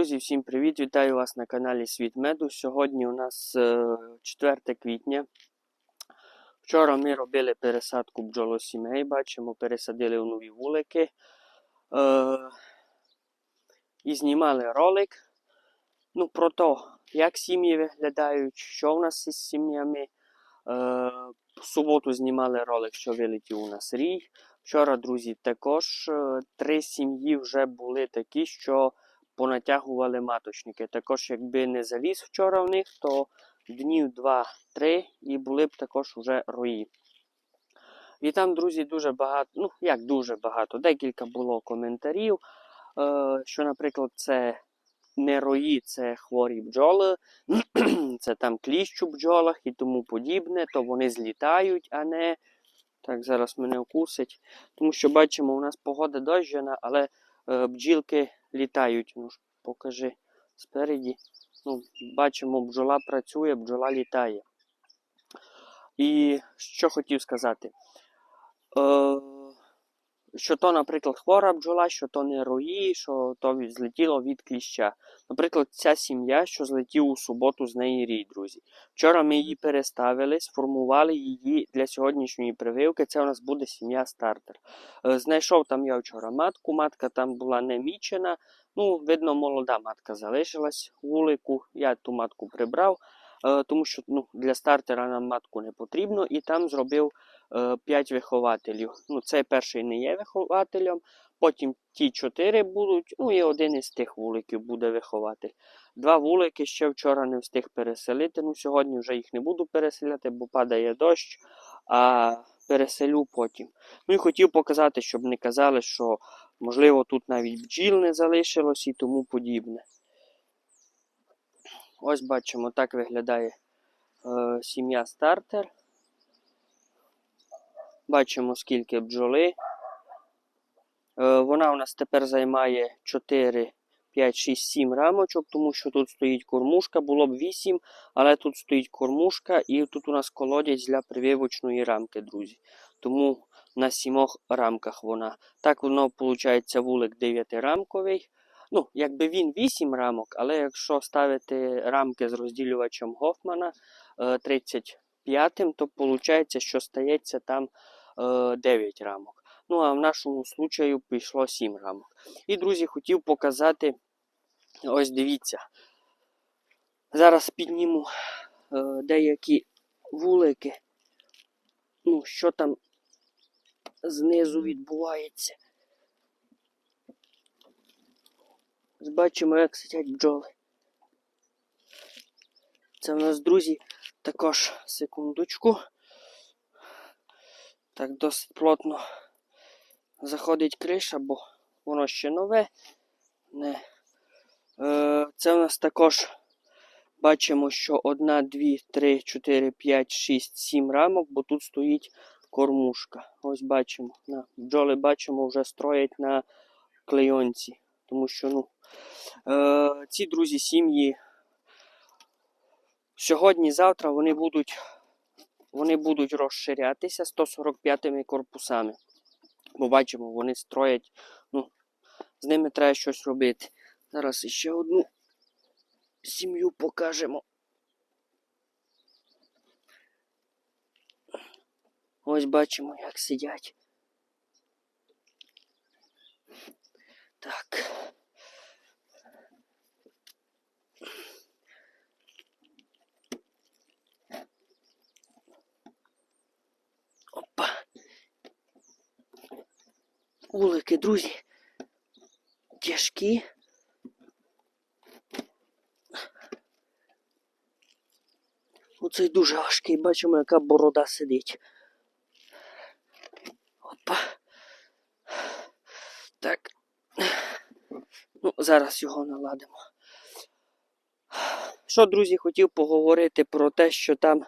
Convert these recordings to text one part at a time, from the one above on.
Друзі, всім привіт! Вітаю вас на каналі Світ Меду. Сьогодні у нас е, 4 квітня. Вчора ми робили пересадку бджолосімей, бачимо, пересадили у нові вулики. Е, і знімали ролик ну, про те, як сім'ї виглядають, що в нас із сім'ями. Е, в суботу знімали ролик, що вилетів у нас рій. Вчора, друзі, також е, три сім'ї вже були такі, що понатягували маточники. Також, якби не заліз вчора в них, то днів 2-3 і були б також уже рої. І там, друзі, дуже багато, ну як дуже багато, декілька було коментарів, е, що, наприклад, це не рої, це хворі бджоли, це там кліщ у бджолах і тому подібне, то вони злітають, а не. Так, зараз мене окусить. Тому що бачимо, у нас погода дощана, але е, бджілки літають. Ну, покажи спереді. Ну, Бачимо, бджола працює, бджола літає. І що хотів сказати? Е, що то, наприклад, хвора бджола, що то не рої, що то злетіло від кліща. Наприклад, ця сім'я, що злетів у суботу з неї рій, друзі. Вчора ми її переставили, сформували її для сьогоднішньої прививки. Це у нас буде сім'я стартер. Е, Знайшов там я вчора матку, матка там була не мічена. Ну, видно, молода матка залишилась у вулику. Я ту матку прибрав, тому що ну, для стартера нам матку не потрібно, і там зробив 5 вихователів. Ну, цей перший не є вихователем. Потім ті чотири будуть, ну і один із тих вуликів буде вихователь. Два вулики ще вчора не встиг переселити. Ну, сьогодні вже їх не буду переселяти, бо падає дощ, а переселю потім. Ну і хотів показати, щоб не казали, що можливо тут навіть бджіл не залишилось і тому подібне. Ось бачимо, так виглядає е, сім'я стартер. Бачимо, скільки бджоли. Е, Вона у нас тепер займає 4, 5, 6, 7 рамочок, тому що тут стоїть кормушка, було б 8, але тут стоїть кормушка і тут у нас колодязь для прививочної рамки, друзі. Тому на сімох рамках вона. Так воно виходить вулик 9-рамковий. Ну, якби він 8 рамок, але якщо ставити рамки з розділювачем Гофмана е, 35-м, то виходить, що стається там е, 9 рамок. Ну, а в нашому случаю пішло 7 рамок. І, друзі, хотів показати, ось дивіться. Зараз підніму е, деякі вулики. Ну, що там знизу відбувається. Ось Бачимо, як сидять бджоли. Це в нас, друзі, також секундочку. Так, досить плотно заходить криша, бо воно ще нове. Не. Е, це у нас також бачимо, що 1, 2, 3, 4, 5, 6, 7 рамок, бо тут стоїть кормушка. Ось бачимо. На, бджоли бачимо вже строять на клейонці. Тому що, ну, е, ці друзі сім'ї сьогодні-завтра вони будуть, вони будуть розширятися 145-ми корпусами. Бо бачимо, вони строять, ну, з ними треба щось робити. Зараз ще одну сім'ю покажемо. Ось бачимо, як сидять. Так. Опа. Улики, друзі. Тяжкі. Оцей дуже важкий, бачимо, яка борода сидить. Опа. Так. Ну, зараз його наладимо. Що, друзі, хотів поговорити про те, що там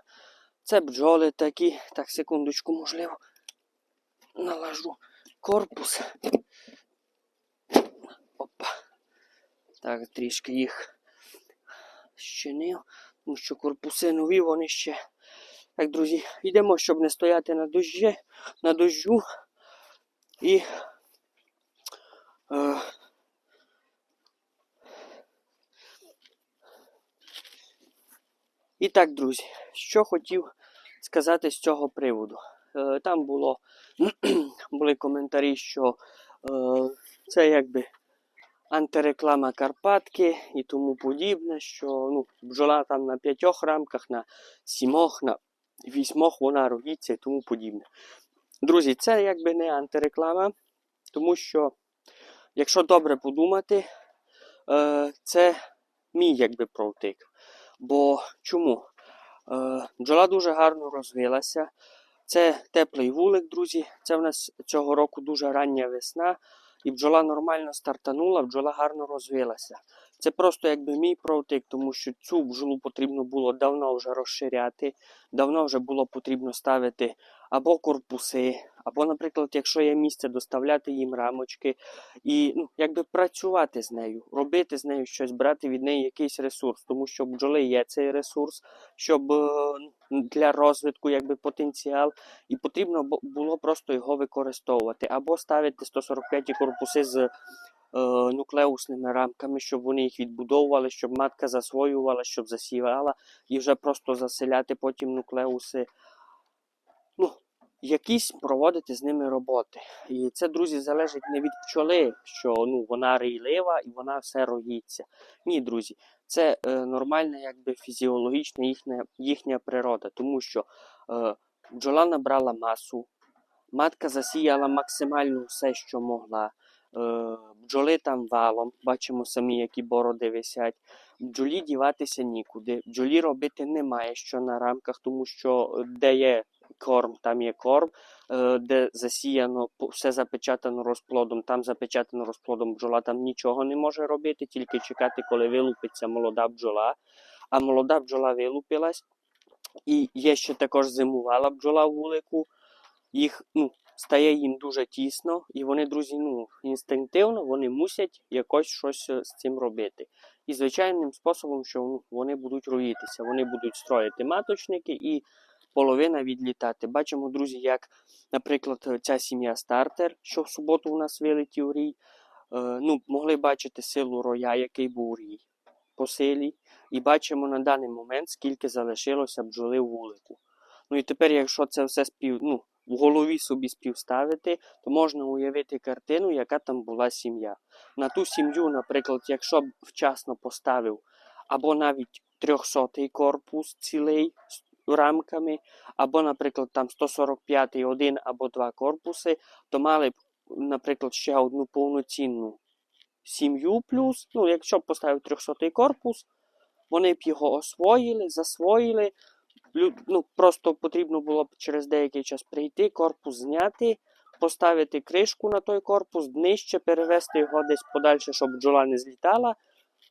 це бджоли такі. Так, секундочку, можливо, налажу корпус. Опа. Так, трішки їх щинив, тому що корпуси нові, вони ще. Так, друзі, йдемо, щоб не стояти на дощі, на дощу і е, І так, друзі, що хотів сказати з цього приводу. Е, там було були коментарі, що е, це якби антиреклама Карпатки і тому подібне, що ну, бджола там на п'ятьох рамках, на сімох, на вісьмох вона роїться і тому подібне. Друзі, це якби не антиреклама, тому що, якщо добре подумати, е, це мій якби провтик. Бо чому? Е, бджола дуже гарно розвилася. Це теплий вулик, друзі. Це в нас цього року дуже рання весна, і бджола нормально стартанула, бджола гарно розвилася. Це просто якби мій провтик, тому що цю бджолу потрібно було давно вже розширяти, давно вже було потрібно ставити або корпуси, або, наприклад, якщо є місце, доставляти їм рамочки і ну, якби працювати з нею, робити з нею щось, брати від неї якийсь ресурс, тому що бджоли є цей ресурс, щоб е, для розвитку якби потенціал, і потрібно було просто його використовувати, або ставити 145 корпуси з нуклеусними рамками, щоб вони їх відбудовували, щоб матка засвоювала, щоб засівала, і вже просто заселяти потім нуклеуси. Ну, якісь проводити з ними роботи. І це, друзі, залежить не від пчоли, що ну, вона рійлива і вона все роїться. Ні, друзі, це е, нормальна, якби фізіологічна їхня, їхня природа, тому що е, бджола набрала масу, матка засіяла максимально все, що могла. Е, бджоли там валом, бачимо самі, які бороди висять. Бджолі діватися нікуди. Бджолі робити немає що на рамках, тому що е, де є корм, там є корм, е, де засіяно, все запечатано розплодом, там запечатано розплодом бджола, там нічого не може робити, тільки чекати, коли вилупиться молода бджола. А молода бджола вилупилась, і є ще також зимувала бджола в вулику. Їх ну, стає їм дуже тісно, і вони, друзі, ну, інстинктивно вони мусять якось щось е, з цим робити. І звичайним способом, що вони будуть роїтися, вони будуть строїти маточники і половина відлітати. Бачимо, друзі, як, наприклад, ця сім'я стартер, що в суботу у нас вилетів рій. Е, ну, могли бачити силу роя, який був рій по силі. І бачимо на даний момент, скільки залишилося бджоли вулику. Ну і тепер, якщо це все спів, ну, в голові собі співставити, то можна уявити картину, яка там була сім'я. На ту сім'ю, наприклад, якщо б вчасно поставив або навіть 300-й корпус цілий з рамками, або, наприклад, там 145-й один або два корпуси, то мали б, наприклад, ще одну повноцінну сім'ю плюс. Ну, якщо б поставив 300-й корпус, вони б його освоїли, засвоїли. Ну, просто потрібно було б через деякий час прийти, корпус зняти, поставити кришку на той корпус, нижче перевести його десь подальше, щоб бджола не злітала.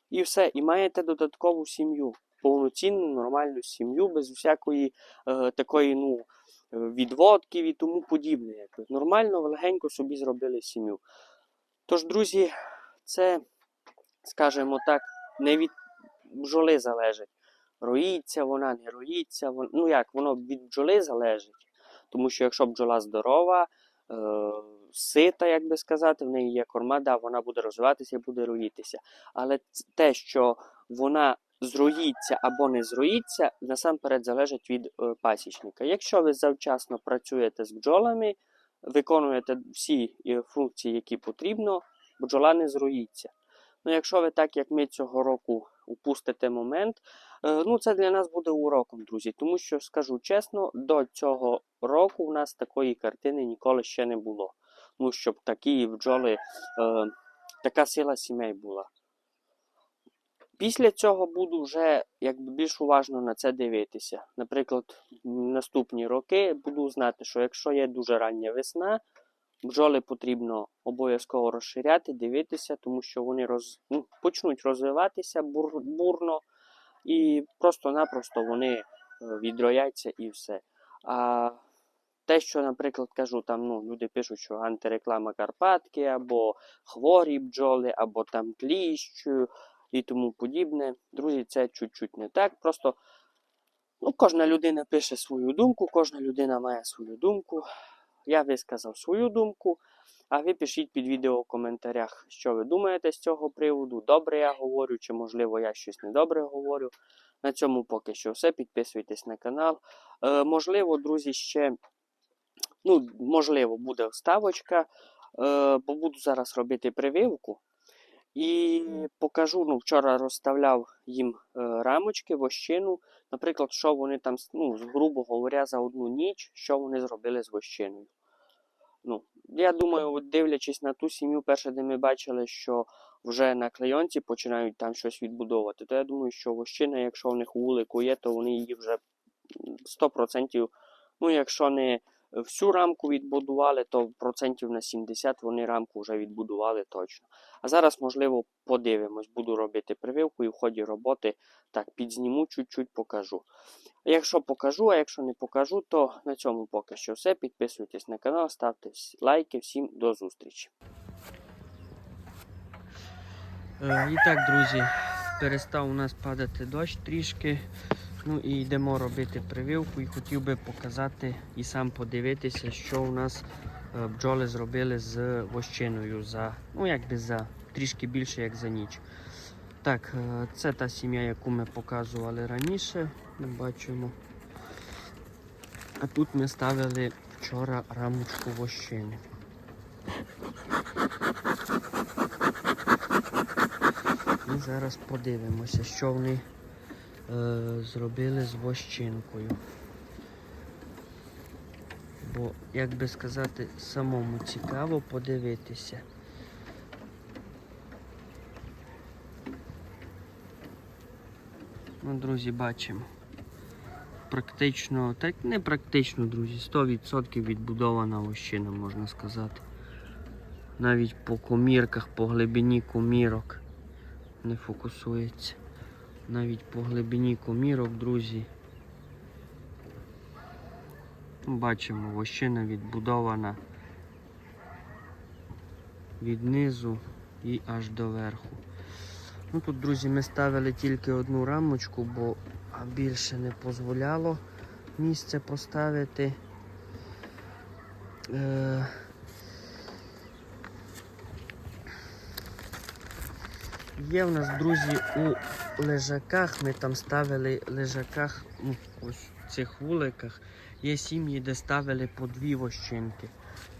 І все. І маєте додаткову сім'ю. Повноцінну, нормальну сім'ю, без всякої е, такої ну, е, відводків і тому подібне. Нормально, легенько собі зробили сім'ю. Тож, друзі, це, скажімо так, не від бджоли залежить. Роїться вона, не роїться. Вон... Ну як, воно від бджоли залежить. Тому що якщо бджола здорова, е... сита, як би сказати, в неї є корма, да, вона буде розвиватися і буде роїтися. Але те, що вона зроїться або не зроїться, насамперед залежить від е, пасічника. Якщо ви завчасно працюєте з бджолами, виконуєте всі е, функції, які потрібно, бджола не зроїться. Ну, якщо ви так, як ми цього року упустите момент, е, ну це для нас буде уроком, друзі. Тому що скажу чесно, до цього року в нас такої картини ніколи ще не було. Ну, щоб такі бджоли, е, така сила сімей була. Після цього буду вже якби більш уважно на це дивитися. Наприклад, наступні роки буду знати, що якщо є дуже рання весна, бджоли потрібно обов'язково розширяти, дивитися, тому що вони роз, ну, почнуть розвиватися бур, бурно і просто-напросто вони е, відрояться і все. А те, що, наприклад, кажу, там ну, люди пишуть, що антиреклама Карпатки, або хворі бджоли, або там кліщ і тому подібне. Друзі, це чуть-чуть не так. Просто ну, кожна людина пише свою думку, кожна людина має свою думку. Я висказав свою думку. А ви пишіть під відео в коментарях, що ви думаєте з цього приводу. Добре я говорю, чи можливо я щось недобре говорю. На цьому поки що все. Підписуйтесь на канал. Е, можливо, друзі, ще ну, можливо, буде вставочка, е, бо буду зараз робити прививку. І покажу, ну, вчора розставляв їм е, рамочки, вощину. Наприклад, що вони там, ну, грубо говоря, за одну ніч, що вони зробили з вощиною. Ну, я думаю, от дивлячись на ту сім'ю, перше, де ми бачили, що вже на клейонці починають там щось відбудовувати, то я думаю, що вощина, якщо в них вулику є, то вони її вже 100%, ну, якщо не всю рамку відбудували, то процентів на 70 вони рамку вже відбудували точно. А зараз, можливо, подивимось, буду робити прививку і в ході роботи так підзніму, чуть-чуть покажу. Якщо покажу, а якщо не покажу, то на цьому поки що все. Підписуйтесь на канал, ставте лайки. Всім до зустрічі. Е, і так, друзі, перестав у нас падати дощ трішки. Ну і йдемо робити прививку і хотів би показати і сам подивитися, що у нас е, бджоли зробили з вощиною за, ну якби за трішки більше, як за ніч. Так, е, це та сім'я, яку ми показували раніше. Ми бачимо. А тут ми ставили вчора рамочку вощини. І зараз подивимося, що вони зробили з вощинкою. Бо, як би сказати, самому цікаво подивитися. Ну, друзі, бачимо. Практично, так не практично, друзі, 100% відбудована вощина, можна сказати. Навіть по комірках, по глибині комірок не фокусується. Навіть по глибині комірок, друзі. Бачимо, вощина відбудована від низу і аж до верху. Ну тут, друзі, ми ставили тільки одну рамочку, бо більше не дозволяло місце поставити. Е... Є в нас, друзі, у лежаках, ми там ставили лежаках, ну, ось в цих вуликах, є сім'ї, де ставили по дві вощинки.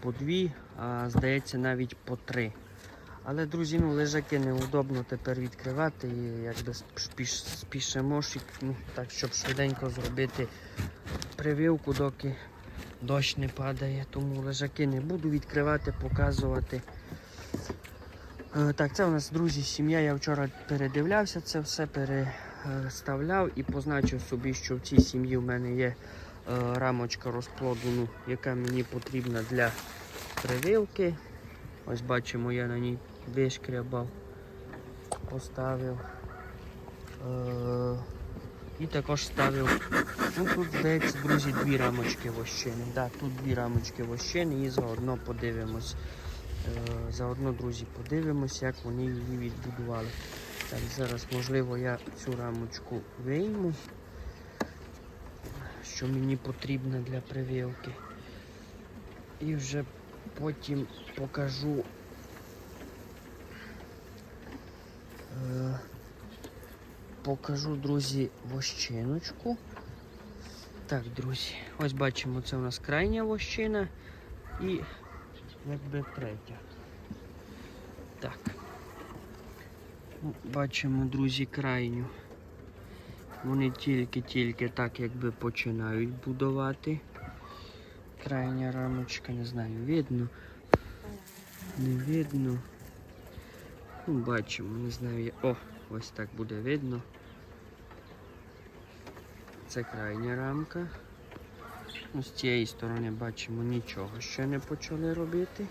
По дві, а здається, навіть по три. Але, друзі, ну, лежаки неудобно тепер відкривати і якби спіш, спішимо, ну, так, щоб швиденько зробити прививку, доки дощ не падає. Тому лежаки не буду відкривати, показувати. Е, Так, це у нас, друзі, сім'я. Я вчора передивлявся це все, переставляв і позначив собі, що в цій сім'ї в мене є е, рамочка розплоду, ну, яка мені потрібна для прививки. Ось бачимо, я на ній вишкрябав, поставив. Е, і також ставив. Ну тут здається, друзі, дві рамочки вощини. Да, тут дві рамочки вощини і заодно подивимось. Е, заодно, друзі, подивимось, як вони її відбудували. Так, зараз, можливо, я цю рамочку вийму, що мені потрібно для прививки. І вже потім покажу. Е, покажу, друзі, вощиночку. Так, друзі, ось бачимо, це у нас крайня вощина і якби третя. Так. Ну, Бачимо, друзі, крайню. Вони тільки-тільки так якби починають будувати. Крайня рамочка, не знаю, видно. Не видно. Ну, бачимо, не знаю. О, ось так буде видно. Це крайня рамка. Ну, з цієї сторони бачимо нічого ще не почали робити.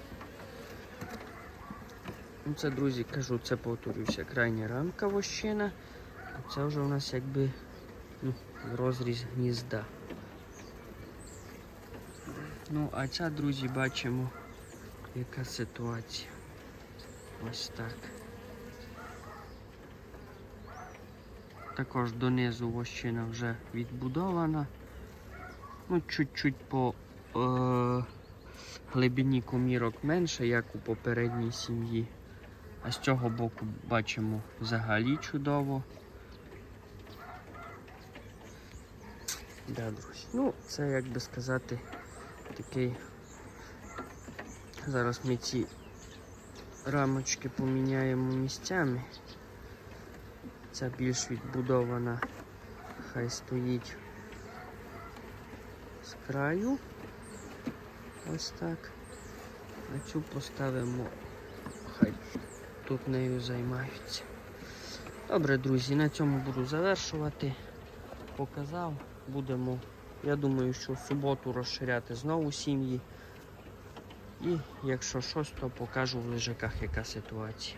Ну, це, друзі, кажу, це повторюся, крайня рамка вощина. А це вже у нас якби ну, розріз гнізда. Ну, а ця, друзі, бачимо, яка ситуація. Ось так. Також донизу вощина вже відбудована. Ну, чуть-чуть по е, глибині комірок менше, як у попередній сім'ї. А з цього боку бачимо взагалі чудово. Да, друзі. Ну, це як би сказати, такий. Зараз ми ці рамочки поміняємо місцями. Ця більш відбудована, хай стоїть краю. Ось так. А цю поставимо, хай тут нею займаються. Добре, друзі, на цьому буду завершувати. Показав, будемо, я думаю, що в суботу розширяти знову сім'ї. І якщо щось, то покажу в лежаках, яка ситуація.